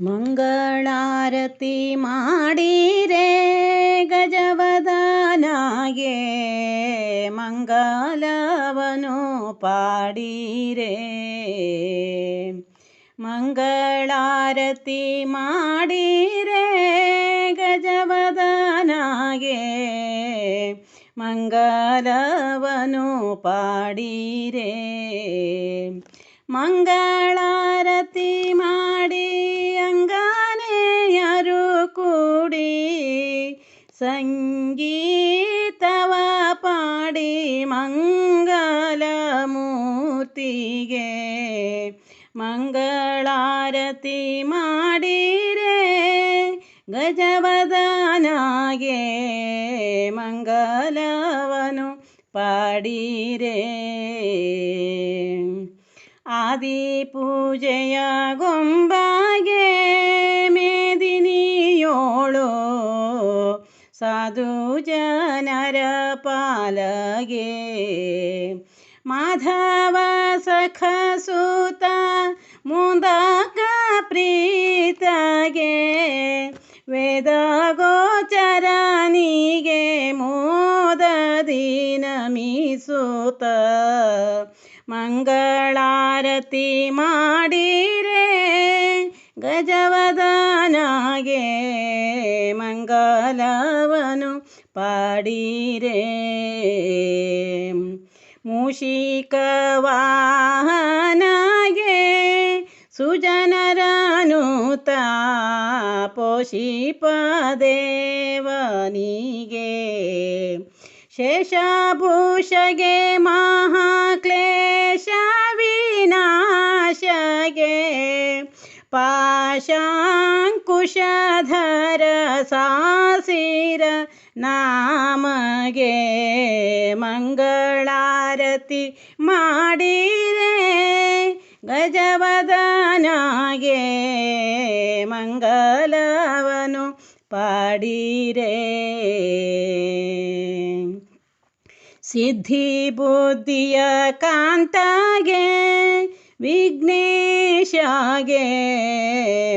ಮಂಗಳಾರತಿ ಮಾಡಿರೆ ಗಜವದನಾಗೆ ಮಂಗಲವನು ಪಾಡಿರೆ. ಮಂಗಳಾರತಿ ಮಾಡಿರೆ ಗಜವದನಾಗೆ ಮಂಗಲವನು ಪಾಡಿರೆ. ಮಂಗಳಾರತಿ ಸಂಗೀತವ ಪಾಡಿ ಮಂಗಲ ಮೂರ್ತಿಗೆ ಮಂಗಳಾರತಿ ಮಾಡಿರೆ ಗಜವದನಾಗೆ ಮಂಗಲವನು ಪಾಡಿರೆ ಆದಿ ಪೂಜೆಯ ಗೊಂಬಾಗೆ ಮೇದಿನಿಯೋಳು ಸಾಧು ಜನರ ಪಾಲಗೆ. ಮಾಧವ ಸಖ ಸೂತ ಮುಂದಕ ಪ್ರೀತಗೆ. ವೇದ ಗೋಚರನಿಗೆ ಮೋದದಿ ಮೀಸೂತ. ಮಂಗಳಾರತಿ ಮಾಡಿರೆ. ಗಜವದನಾಗೆ ಮಂಗಲವನು ಪಾಡಿರೆ. ಮೂಷಿಕವಾಹನಾಗೆ ಸುಜನರನುತ ಪೋಷಿಪ ದೇವನಿಗೆ ಶೇಷಭೂಷಗೆ ಮಹಾಕ್ಲೇಶ ವಿನಾಶಗೆ. ಪಾಶಾಂಕುಶಧರ ಸಾಸಿರ ನಾಮಗೆ ಮಂಗಳಾರತಿ ಮಾಡಿರೆ ಗಜವದನಾಗೆ ಮಂಗಲವನು ಪಾಡಿರೆ. ಸಿದ್ಧಿ ಬುದ್ಧಿಯ ಕಾಂತಾಗೆ ವಿಘ್ನೇಶಗೆ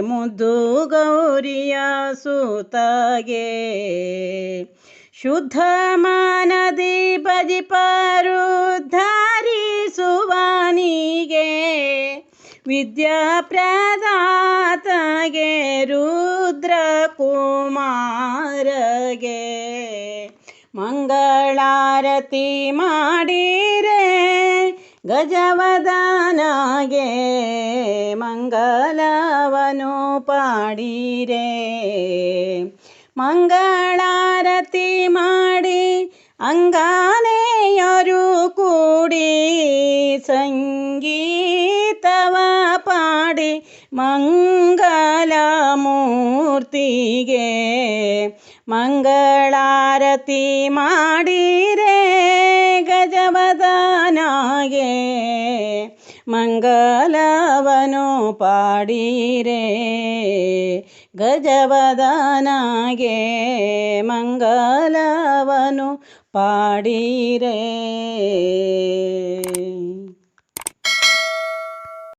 ಮುದ್ದು ಗೌರಿಯ ಸೂತಗೆ. ಶುದ್ಧ ಮಾನದಿ ಬಜಿಪರುದ್ಧರಿಸುವನಿಗೆ ವಿದ್ಯಾ ಪ್ರದಾತಗೆ ರುದ್ರ ಕುಮಾರಗೆ ಮಂಗಳಾರತಿ ಮಾಡಿರೆ ಗಜವದನಾಗೆ ಮಂಗಲವನು ಪಾಡಿರೆ. ಮಂಗಳಾರತಿ ಮಾಡಿ ಅಂಗಾನೆಯರು ಕೂಡಿ ಸಂಗೀತವ ಪಾಡಿ ಮಂಗಲ ಮೂರ್ತಿಗೆ ಮಂಗಳಾರತಿ ಮಾಡಿರೆ. ಗಜವದನಾಗೆ ಮಂಗಲವನು ಪಾಡೀರೆ. ಗಜವದನಾಗೆ ಮಂಗಲವನು ಪಾಡಿರೆ.